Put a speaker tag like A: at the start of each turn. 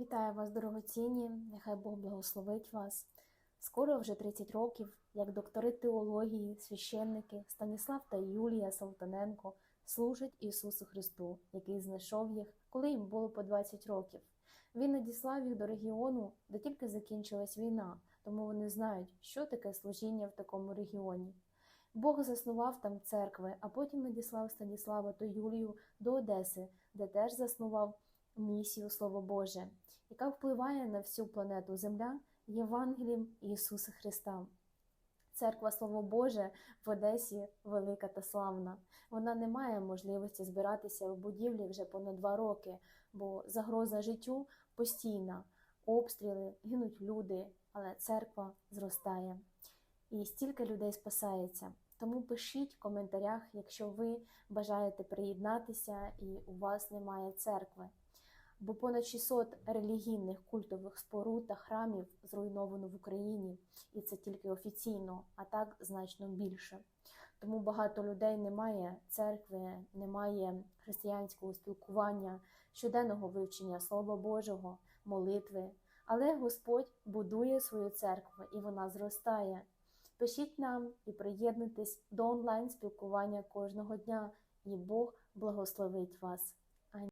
A: Вітаю вас, дорогоцінні, нехай Бог благословить вас. Скоро вже 30 років, як доктори теології, священники Станіслав та Юлія Салтаненко служать Ісусу Христу, який знайшов їх, коли їм було по 20 років. Він надіслав їх до регіону, де тільки закінчилась війна, тому вони знають, що таке служіння в такому регіоні. Бог заснував там церкви, а потім надіслав Станіслава та Юлію до Одеси, де теж заснував місію Слово Боже, яка впливає на всю планету Земля Євангелієм Ісуса Христа. Церква Слово Боже в Одесі велика та славна. Вона не має можливості збиратися в будівлі вже понад два роки, бо загроза життю постійна, обстріли, гинуть люди, але церква зростає. І стільки людей спасається. Тому пишіть в коментарях, якщо ви бажаєте приєднатися і у вас немає церкви. Бо понад 600 релігійних культових споруд та храмів зруйновано в Україні, і це тільки офіційно, а так значно більше. Тому багато людей немає церкви, немає християнського спілкування, щоденного вивчення Слова Божого, молитви. Але Господь будує свою церкву і вона зростає. Пишіть нам і приєднуйтесь до онлайн спілкування кожного дня, і Бог благословить вас.